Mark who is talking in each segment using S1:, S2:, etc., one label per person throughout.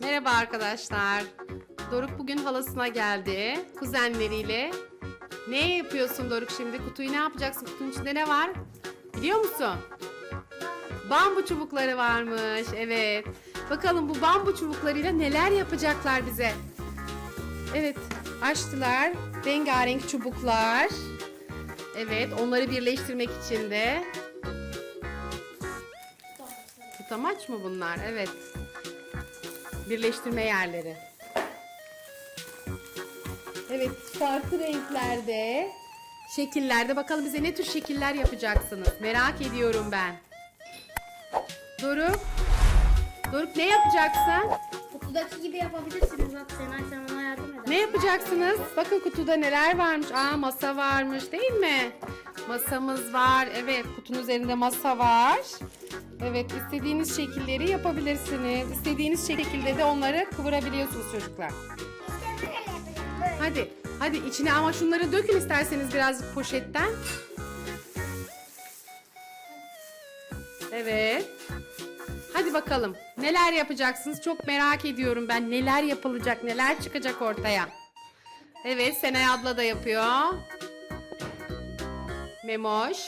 S1: Merhaba arkadaşlar. Doruk bugün halasına geldi. Kuzenleriyle. Ne yapıyorsun Doruk şimdi? Kutuyu ne yapacaksın? Kutunun içinde ne var? Biliyor musun? Bambu çubukları varmış. Evet. Bakalım bu bambu çubuklarıyla neler yapacaklar bize? Evet. Açtılar. Rengarenk çubuklar. Evet. Onları birleştirmek için de. Tutamaç mı bunlar? Evet. Birleştirme yerleri. Evet, farklı renklerde, şekillerde. Bakalım bize ne tür şekiller yapacaksınız? Merak ediyorum ben. Doruk. Doruk ne yapacaksın?
S2: Kutudaki gibi yapabilirsiniz. Bak Senay sen bana.
S1: Ne yapacaksınız? Bakın kutuda neler varmış. Aa masa varmış değil mi? Masamız var. Evet kutunun üzerinde masa var. Evet istediğiniz şekilleri yapabilirsiniz. İstediğiniz şekilde de onları kıvırabiliyorsunuz çocuklar. Hadi hadi içine ama şunları dökün isterseniz birazcık poşetten. Evet. Hadi bakalım. Neler yapacaksınız? Çok merak ediyorum ben. Neler yapılacak, neler çıkacak ortaya. Evet, Senay abla da yapıyor. Memoş.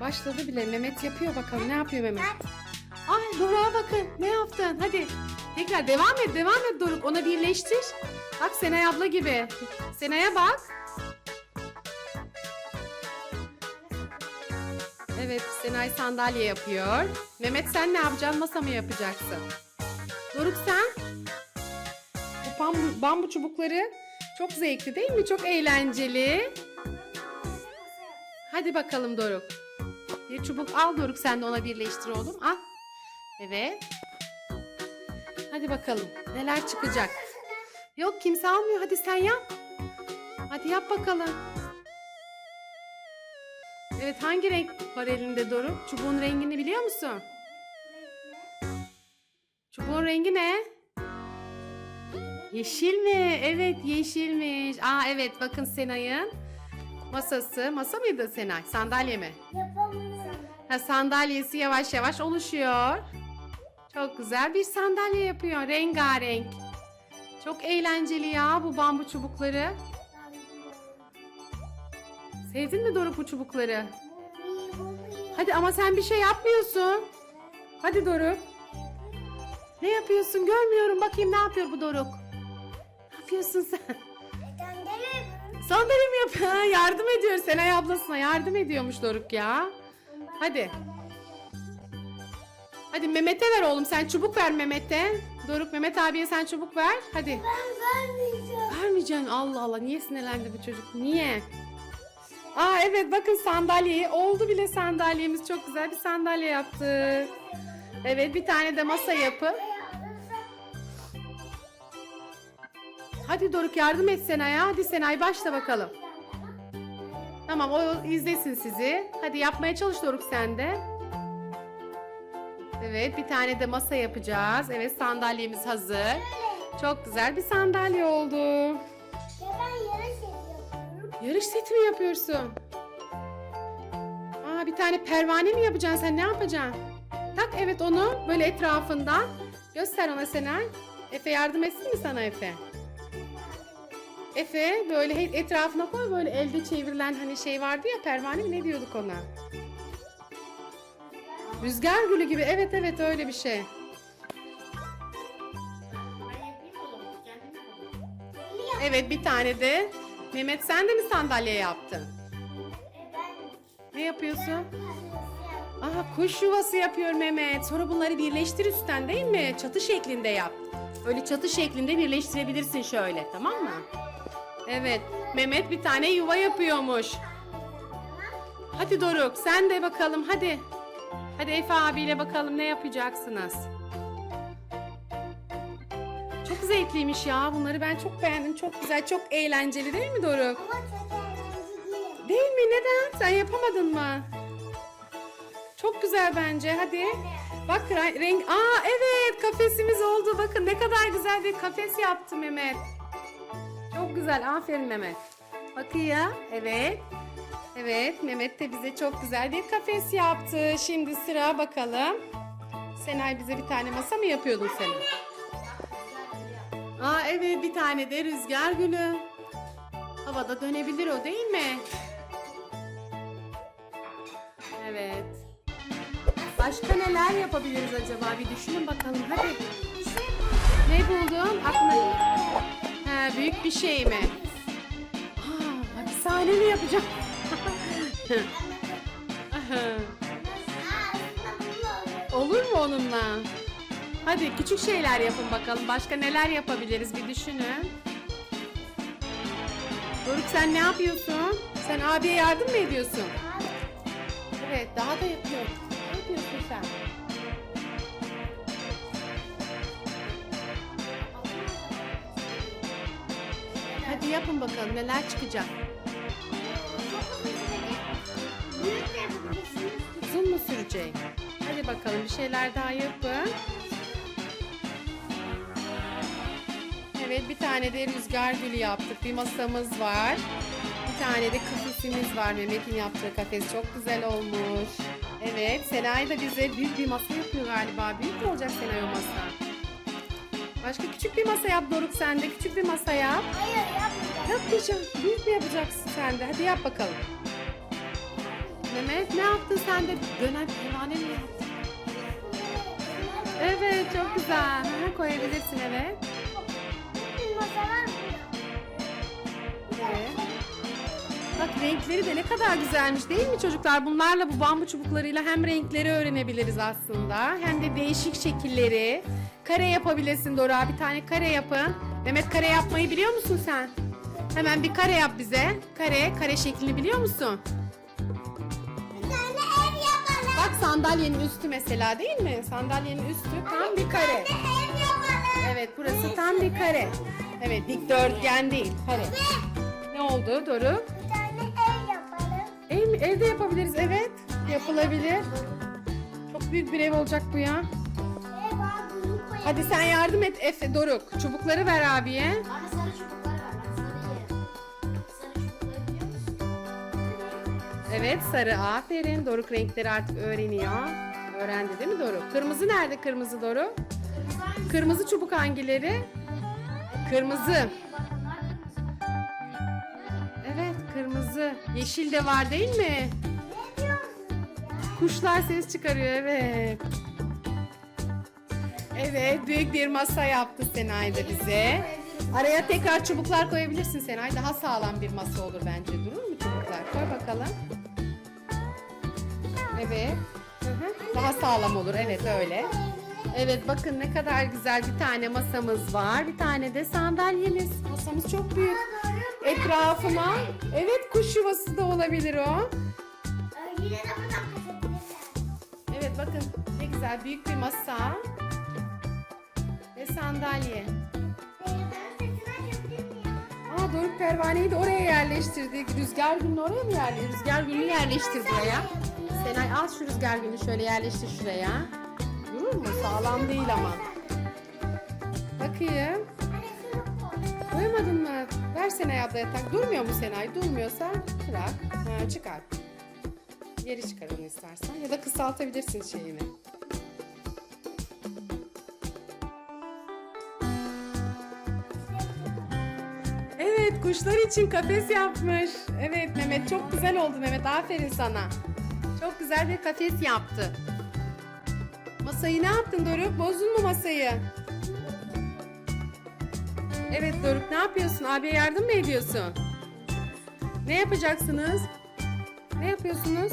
S1: Başladı bile. Mehmet yapıyor bakalım. Ne yapıyor Mehmet? Ay Doruk'a bakın. Ne yaptın? Hadi. Tekrar devam et, devam et Doruk. Ona birleştir. Bak Senay abla gibi. Senay'a bak. Evet, Senay sandalye yapıyor. Mehmet sen ne yapacaksın? Masa mı yapacaksın? Doruk sen? Bu bambu, bambu çubukları çok zevkli değil mi? Çok eğlenceli. Hadi bakalım Doruk. Bir çubuk al Doruk sen de ona birleştir oğlum. Al. Evet. Hadi bakalım. Neler çıkacak? Yok kimse almıyor. Hadi sen yap. Hadi yap bakalım. Evet hangi renk var elinde Doruk? Çubuğun rengini biliyor musun? Çubuğun rengi ne? Yeşil mi? Evet yeşilmiş. Aa evet bakın Senay'ın masası. Masa mıydı Senay? Sandalye mi? Ha, sandalyesi yavaş yavaş oluşuyor. Çok güzel bir sandalye yapıyor. Rengarenk. Çok eğlenceli ya bu bambu çubukları. Sevdin mi Doruk bu çubukları? Hadi ama sen bir şey yapmıyorsun. Hadi Doruk. Ne yapıyorsun? Görmüyorum. Bakayım ne yapıyor bu Doruk. Ne yapıyorsun sen? Sandalye mi yapıyor? Yardım ediyor. Senay ablasına yardım ediyormuş Doruk ya. Hadi. Hadi Mehmet'e ver oğlum. Sen çubuk ver Mehmet'e. Doruk Mehmet abiye sen çubuk ver. Hadi. Vermeyeceksin. Allah Allah. Niye sinirlendi bu çocuk? Niye? Aa evet bakın sandalyeyi. Oldu bile sandalyemiz. Çok güzel bir sandalye yaptık. Evet bir tane de masa yapın. Hadi Doruk yardım et Senay'a. Hadi Senay başla bakalım. Tamam o izlesin sizi. Hadi yapmaya çalış Doruk sen de. Evet bir tane de masa yapacağız. Evet sandalyemiz hazır. Çok güzel bir sandalye oldu. Yarış seti mi yapıyorsun? Aa bir tane pervane mi yapacaksın sen ne yapacaksın? Tak evet onu böyle etrafından göster ona Senay. Efe yardım etsin mi sana Efe? Efe böyle etrafına koy böyle elde çevrilen hani şey vardı ya pervane mi ne diyorduk ona? Rüzgar gülü gibi evet evet öyle bir şey. Evet bir tane de Mehmet sen de mi sandalye yaptın? Ne yapıyorsun? Aha kuş yuvası yapıyor Mehmet. Sonra bunları birleştir üstten değil mi? Çatı şeklinde yap. Öyle çatı şeklinde birleştirebilirsin şöyle tamam mı? Evet. Mehmet bir tane yuva yapıyormuş. Hadi Doruk sen de bakalım hadi. Hadi Efe abiyle bakalım ne yapacaksınız? Çok zevkliymiş ya. Bunları ben çok beğendim. Çok güzel, çok eğlenceli değil mi Doruk? Değil mi? Neden? Sen yapamadın mı? Çok güzel bence. Hadi. Bak re- renk. Aa evet kafesimiz oldu. Bakın ne kadar güzel bir kafes yaptı Mehmet. Çok güzel. Aferin Mehmet. Bakın ya. Evet. Evet, Mehmet de bize çok güzel bir kafes yaptı. Şimdi sıra bakalım. Senay bize bir tane masa mı yapıyordun sen? Aa evet, bir tane de rüzgar gülü. Havada dönebilir o değil mi? Evet. Başka neler yapabiliriz acaba? Bir düşünün bakalım. Hadi. Ne buldun? Aklına... Ha, büyük bir şey mi? Aa, hapishane mi yapacağım? Olur mu onunla? Hadi küçük şeyler yapın bakalım. Başka neler yapabiliriz bir düşünün. Doruk sen ne yapıyorsun? Sen abiye yardım mı ediyorsun? Evet daha da yapıyor. Ne yapıyorsun sen? Hadi yapın bakalım neler çıkacak. Uzun mu sürecek? Hadi bakalım bir şeyler daha yapın. Evet bir tane de rüzgar gülü yaptık. Bir masamız var. Bir tane de kafesimiz var. Mehmet'in yaptığı kafes çok güzel olmuş. Evet Senay da bize büyük bir masa yapıyor galiba. Büyük mü olacak Senay o masa? Başka küçük bir masa yap Doruk sen de. Küçük bir masa yap.
S3: Hayır yapmayacağım.
S1: Yapmayacağım. Büyük mü yapacaksın sen de? Hadi yap bakalım. Mehmet ne yaptın sen de? Dönen pervane mi yaptın? Evet çok güzel. Hı, koyabilirsin evet. Evet. Bak renkleri de ne kadar güzelmiş değil mi çocuklar? Bunlarla bu bambu çubuklarıyla hem renkleri öğrenebiliriz aslında hem de değişik şekilleri. Kare yapabilirsin Dora. Bir tane kare yapın. Mehmet kare yapmayı biliyor musun sen? Hemen bir kare yap bize. Kare, kare şeklini biliyor musun?
S3: Bir tane ev yapalım.
S1: Bak sandalyenin üstü mesela değil mi? Sandalyenin üstü tam bir kare. Evet burası tam bir kare. Evet dikdörtgen değil kare. Ne oldu Doruk?
S3: Bir tane ev yapalım.
S1: Ev, mi? evde yapabiliriz evet. Yapılabilir. Çok büyük bir ev olacak bu ya. Hadi sen yardım et Efe Doruk. Çubukları ver abiye.
S2: Anne sarı çubuklar var. Ben sarı yerim. Sarı çubukları biliyor musun?
S1: Evet sarı aferin. Doruk renkleri artık öğreniyor. Öğrendi değil mi Doruk? Kırmızı nerede kırmızı Doruk?
S2: Kırmızı
S1: çubuk hangileri? Kırmızı. Evet kırmızı. Yeşil de var değil mi? Kuşlar ses çıkarıyor evet. Evet büyük bir masa yaptı Senay da bize. Araya tekrar çubuklar koyabilirsin Senay. Daha sağlam bir masa olur bence. Durur mu çubuklar? Koy bakalım. Evet. Daha sağlam olur. Evet öyle. Evet bakın ne kadar güzel bir tane masamız var. Bir tane de sandalyemiz. Masamız çok büyük. Etrafına evet kuş yuvası da olabilir o.
S3: Yine de buradan.
S1: Evet bakın ne güzel büyük bir masa ve sandalye. Aa Doruk pervaneyi de oraya yerleştirdik. Rüzgar gülünü oraya mı yerleştirdik? Rüzgar gülünü yerleştir buraya. Senay al şu rüzgar gülünü şöyle yerleştir şuraya. Durur mu? Sağlam değil ama. Bakayım. Koymadın mı? Ver Senay ablaya tak. Durmuyor mu Senay? Durmuyorsa bırak. Ha, çıkar. Geri çıkar onu istersen. Ya da kısaltabilirsin şeyini. Evet kuşlar için kafes yapmış. Evet Mehmet çok güzel oldu Mehmet. Aferin sana. Çok güzel bir kafes yaptı. Masayı ne yaptın Doruk? Bozdun mu masayı? Evet Doruk ne yapıyorsun? Abiye yardım mı ediyorsun? Ne yapacaksınız? Ne yapıyorsunuz?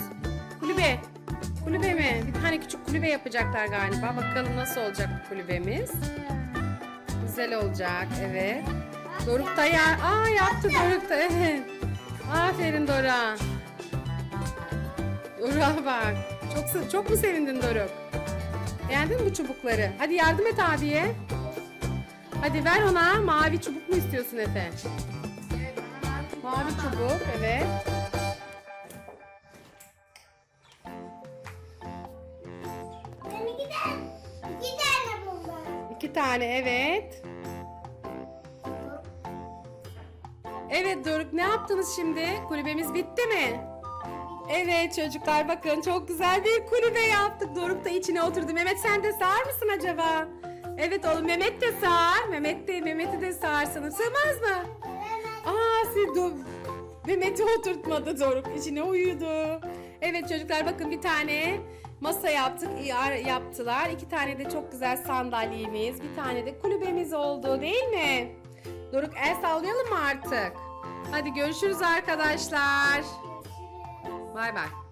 S1: Kulübe. Kulübe mi? Bir tane küçük kulübe yapacaklar galiba. Bakalım nasıl olacak bu kulübemiz. Güzel olacak. Evet. Doruk da ya. Aa yaptı Doruk da. Evet. Aferin Dora. Doruk'a bak. Çok, çok mu sevindin Doruk? Beğendin mi bu çubukları? Hadi yardım et abiye. Hadi ver ona. Mavi çubuk mu istiyorsun Efe? Mavi çubuk, evet.
S3: İki tane,
S1: evet. Evet Doruk ne yaptınız şimdi? Kulübemiz bitti mi? Evet çocuklar bakın çok güzel bir kulübe yaptık. Doruk da içine oturdu. Mehmet sen de sığar mısın acaba? Evet oğlum Mehmet de sığar. Mehmet de Mehmet'i de sığarsın. Sığmaz mı? Aa siz do- Mehmet'i oturtmadı Doruk. içine uyudu. Evet çocuklar bakın bir tane masa yaptık. yaptılar. İki tane de çok güzel sandalyemiz. Bir tane de kulübemiz oldu değil mi? Doruk el sallayalım mı artık? Hadi görüşürüz arkadaşlar. Bay bay.